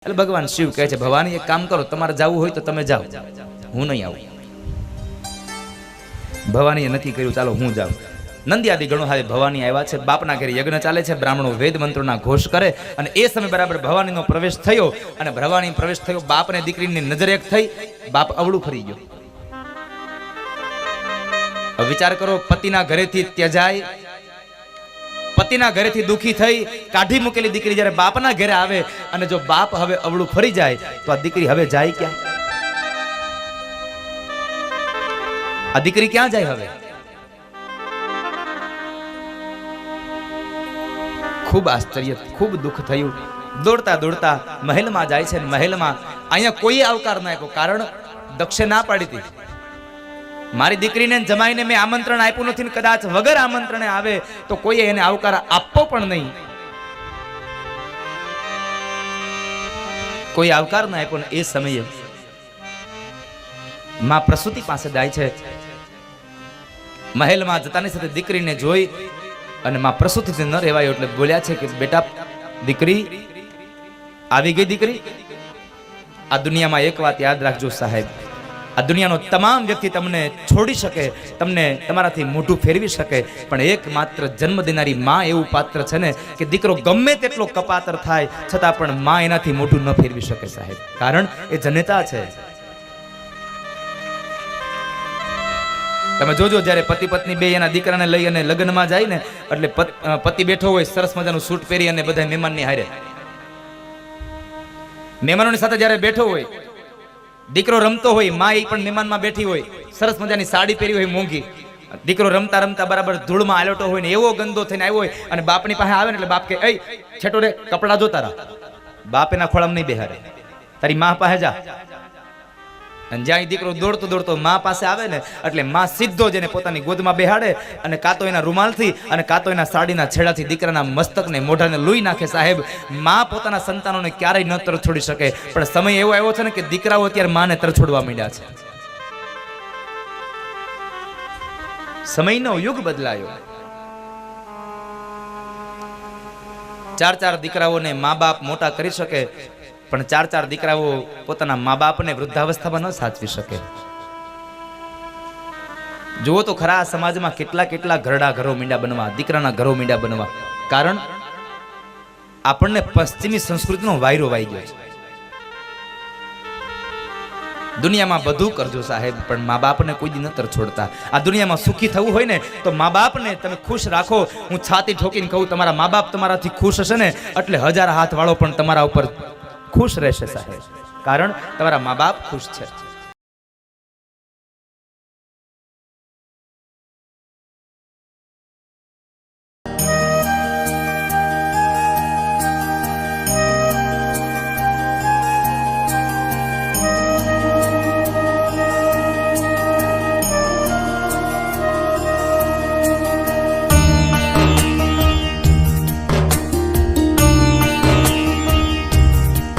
એટલે ભગવાન શિવ કહે છે, ભવાની એક કામ કરો, તમારે જવું હોય તો તમે જાઓ. હું નહીં આવું. ભવાનીએ નથી કર્યું, ચાલો, હું જાઉં. નંદિયાદી ગણો હારે ભવાની આવ્યા છે, બાપના ઘરે યજ્ઞ ચાલે છે, બ્રાહ્મણો વેદ મંત્રોના ઘોષ કરે અને એ સમય બરાબર ભવાનીનો પ્રવેશ થયો અને ભવાની પ્રવેશ થયો, બાપને દીકરીની નજર એક થઈ, બાપ અવળું ફરી ગયો. વિચાર કરો, પતિના ઘરેથી ત્યજાય પતિના ઘરેથી દુઃખી થઈ, કાઢી મૂકેલી દીકરી જ્યારે બાપના ઘરે આવે અને જો બાપ હવે અવળું ફરી જાય, તો આ દીકરી હવે જાય ક્યાં? આ દીકરી ક્યાં જાય હવે? ખૂબ આશ્ચર્ય, ખૂબ દુઃખ થયું. દોડતા દોડતા મહેલમાં જાય છે મહેલમાં, અહીંયા કોઈ આવકાર નાખ્યો કારણ દક્ષે ના પાડી હતી. મારી દીકરીને જમાઈને મેં આમંત્રણ આપ્યું નથી કદાચ વગર આમંત્રણે આવે તો કોઈએ એને આવકાર આપવો પણ નહીં. કોઈ આવકાર ના આપ્યો એ સમયે માં પ્રસૂતિ પાસે જાય છે. મહેલમાં જતાની સાથે દીકરીને જોઈ અને માં પ્રસૂતિથી ન રહેવાયો એટલે બોલ્યા છે કે, બેટા, દીકરી, આવી ગઈ દીકરી? આ દુનિયામાં એક વાત યાદ રાખજો સાહેબ. આ દુનિયાનો તમામ વ્યક્તિ તમને છોડી શકે, તમને તમારાથી મોઢું ફેરવી શકે. પણ એકમાત્ર જન્મ દેનારી માં એવું પાત્ર છે ને કે દીકરો ગમે તેટલો કપાતર થાય, છતાં પણ માં એનાથી મોઢું ન ફેરવી શકે સાહેબ. કારણ એ જનેતા છે. તમે જોજો, જ્યારે પતિ પત્ની બે એના દીકરાને લઈ અને લગ્નમાં જાય ને, એટલે પત- બેઠો હોય, સરસ મજાનું સૂટ પહેરી અને બધા મહેમાનની હારે. મહેમાનોની સાથે જ્યારે બેઠો હોય દીકરો રમતો હોયમાં એ પણ મહેમાનમાં બેઠી હોય, સરસ મજાની સાડી પહેરી હોય, મોંઘી. દીકરો રમતા રમતા બરાબર ધૂળમાં આલોટો હોય ને એવો ગંદો થઈને આવ્યો હોય અને બાપની પાસે આવે ને એટલે બાપ કે એ છેટો રે, કપડા જોતા રા બાપ એના ખોળામાં નહીં બેહારે. તારી માં પાસે જા. અને જ્યાં દીકરો દોડતો દોડતો મા પાસે આવે ને, એટલે માં સીધો જેને પોતાની ગોદમાં બેહાડે અને કાં તો એના રૂમાલથી અને કાં તો એના સાડીના છેડાથી દીકરાના મસ્તકને મોઢાને લૂઈ નાખે સાહેબ. માં પોતાના સંતાનોને ક્યારેય ન તરછોડી શકે. પણ સમય એવો આવ્યો છે ને કે દીકરાઓ અત્યારે માને તરછોડવા માંડ્યા છે. સમયનો યુગ બદલાયો. ચાર ચાર દીકરાઓને મા બાપ મોટા કરી શકે. પણ ચાર ચાર દીકરાઓ પોતાના મા બાપને વૃદ્ધાવસ્થામાં ન સાચવી શકે. જુઓ તો ખરા સમાજમાં કેટલા કેટલા ઘરડા ઘરો મીંડા બનવા, દીકરાના ઘરો મીંડા બનવા. કારણ આપણને પશ્ચિમી સંસ્કૃતિનો વાયરો વાઈ ગયો છે. દુનિયામાં બધું કરજો સાહેબ, પણ મા બાપને કોઈ દી નતર છોડતા. આ દુનિયામાં સુખી થવું હોય ને, તો મા બાપને તમે ખુશ રાખો. હું છાતી ઠોકીને કહું, તમારા મા બાપ તમારાથી ખુશ હશે ને, એટલે હજાર હાથ વાળો પણ તમારા ઉપર ખુશ રહેશે સાહેબ. કારણ તમારા મા બાપ ખુશ છે.